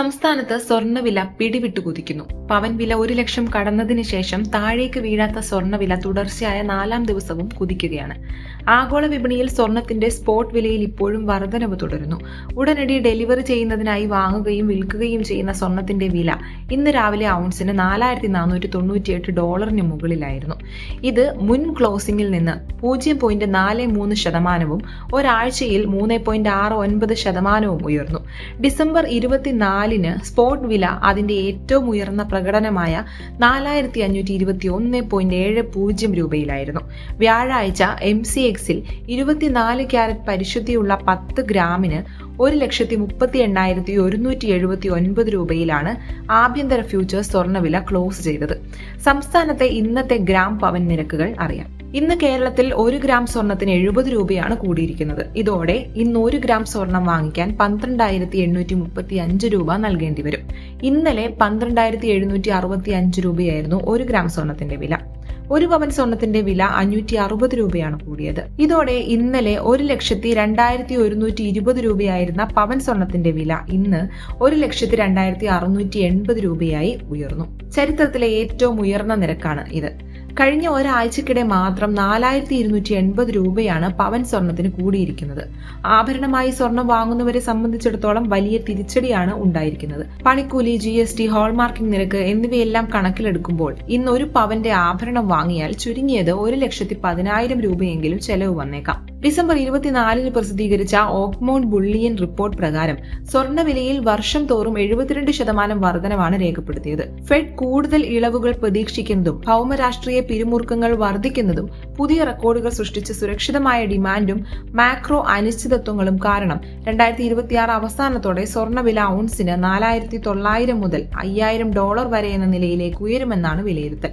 സംസ്ഥാനത്ത് സ്വർണവില പിടിവിട്ടു കുതിക്കുന്നു. പവൻ വില ഒരു ലക്ഷം കടന്നതിന് ശേഷം താഴേക്ക് വീഴാത്ത സ്വർണവില തുടർച്ചയായ നാലാം ദിവസവും കുതിക്കുകയാണ്. ആഗോള വിപണിയിൽ സ്വർണത്തിന്റെ സ്പോട്ട് വിലയിൽ ഇപ്പോഴും വർധനവ് തുടരുന്നു. ഉടനടി ഡെലിവറി ചെയ്യുന്നതിനായി വാങ്ങുകയും വിൽക്കുകയും ചെയ്യുന്ന സ്വർണത്തിന്റെ വില ഇന്ന് രാവിലെ ഔൺസിന് നാലായിരത്തി നാനൂറ്റി തൊണ്ണൂറ്റിയെട്ട് ഡോളറിന് മുകളിലായിരുന്നു. ഇത് മുൻ ക്ലോസിംഗിൽ നിന്ന് പൂജ്യം പോയിന്റ് നാല് മൂന്ന് ശതമാനവും ഒരാഴ്ചയിൽ മൂന്ന് പോയിന്റ് ആറ് ഒൻപത് ശതമാനവും ഉയർന്നു. ഡിസംബർ ഇരുപത്തിനാലിന് സ്പോട്ട് വില അതിന്റെ ഏറ്റവും ഉയർന്ന പ്രകടനമായ നാലായിരത്തി അഞ്ഞൂറ്റി ഇരുപത്തി ഒന്ന് പോയിന്റ് ഏഴ് പൂജ്യം രൂപയിലായിരുന്നു. വ്യാഴാഴ്ച എം സി എക്സിൽ ഇരുപത്തിനാല് ക്യാരറ്റ് പരിശുദ്ധിയുള്ള പത്ത് ഗ്രാമിന് ഒരു ലക്ഷത്തി മുപ്പത്തി എണ്ണായിരത്തി ഒരുന്നൂറ്റി എഴുപത്തി ഒൻപത് രൂപയിലാണ് ആഭ്യന്തര ഫ്യൂച്ചേഴ്സ് സ്വർണവില ക്ലോസ് ചെയ്തത്. സംസ്ഥാനത്തെ ഇന്നത്തെ ഗ്രാം പവൻ നിരക്കുകൾ അറിയാം. ഇന്ന് കേരളത്തിൽ ഒരു ഗ്രാം സ്വർണത്തിന് എഴുപത് രൂപയാണ് കൂടിയിരിക്കുന്നത്. ഇതോടെ ഇന്ന് ഒരു ഗ്രാം സ്വർണം വാങ്ങിക്കാൻ പന്ത്രണ്ടായിരത്തി എണ്ണൂറ്റി മുപ്പത്തി അഞ്ച് രൂപ നൽകേണ്ടി വരും. ഇന്നലെ പന്ത്രണ്ടായിരത്തി എഴുന്നൂറ്റി അറുപത്തി അഞ്ച് രൂപയായിരുന്നു ഒരു ഗ്രാം സ്വർണത്തിന്റെ വില. ഒരു പവൻ സ്വർണത്തിന്റെ വില അഞ്ഞൂറ്റി അറുപത് രൂപയാണ് കൂടിയത്. ഇതോടെ ഇന്നലെ ഒരു ലക്ഷത്തി രണ്ടായിരത്തി ഒരുന്നൂറ്റി ഇരുപത് രൂപയായിരുന്ന പവൻ സ്വർണത്തിന്റെ വില ഇന്ന് ഒരു ലക്ഷത്തി രണ്ടായിരത്തി അറുന്നൂറ്റി എൺപത് രൂപയായി ഉയർന്നു. ചരിത്രത്തിലെ ഏറ്റവും ഉയർന്ന നിരക്കാണ് ഇത്. കഴിഞ്ഞ ഒരാഴ്ചക്കിടെ മാത്രം നാലായിരത്തി ഇരുന്നൂറ്റി എൺപത് രൂപയാണ് പവൻ സ്വർണത്തിന് കൂടിയിരിക്കുന്നത്. ആഭരണമായി സ്വർണം വാങ്ങുന്നവരെ സംബന്ധിച്ചിടത്തോളം വലിയ തിരിച്ചടിയാണ് ഉണ്ടായിരിക്കുന്നത്. പണിക്കൂലി ജി എസ് ടി ഹോൾമാർക്കിംഗ് നിരക്ക് എന്നിവയെല്ലാം കണക്കിലെടുക്കുമ്പോൾ ഇന്ന് ഒരു പവന്റെ ആഭരണം വാങ്ങിയാൽ ചുരുങ്ങിയത് ഒരു ലക്ഷത്തി പതിനായിരം രൂപയെങ്കിലും ചെലവ് വന്നേക്കാം. ഡിസംബർ ഇരുപത്തിനാലിന് പ്രസിദ്ധീകരിച്ച ഓക്മോൺ ബുള്ളിയൻ റിപ്പോർട്ട് പ്രകാരം സ്വർണവിലയിൽ വർഷം തോറും എഴുപത്തിരണ്ട് ശതമാനം വർധനവാണ് രേഖപ്പെടുത്തിയത്. ഫെഡ് കൂടുതൽ ഇളവുകൾ പ്രതീക്ഷിക്കുന്നതും ഭൗമരാഷ്ട്രീയ പിരിമുറുക്കങ്ങൾ വർദ്ധിക്കുന്നതും പുതിയ റെക്കോർഡുകൾ സൃഷ്ടിച്ച സുരക്ഷിതമായ ഡിമാൻഡും മാക്രോ അനിശ്ചിതത്വങ്ങളും കാരണം രണ്ടായിരത്തി ഇരുപത്തിയാറ് അവസാനത്തോടെ സ്വർണവില ഔൺസിന് നാലായിരത്തി തൊള്ളായിരം മുതൽ അയ്യായിരം ഡോളർ വരെ എന്ന നിലയിലേക്ക് ഉയരുമെന്നാണ് വിലയിരുത്തൽ.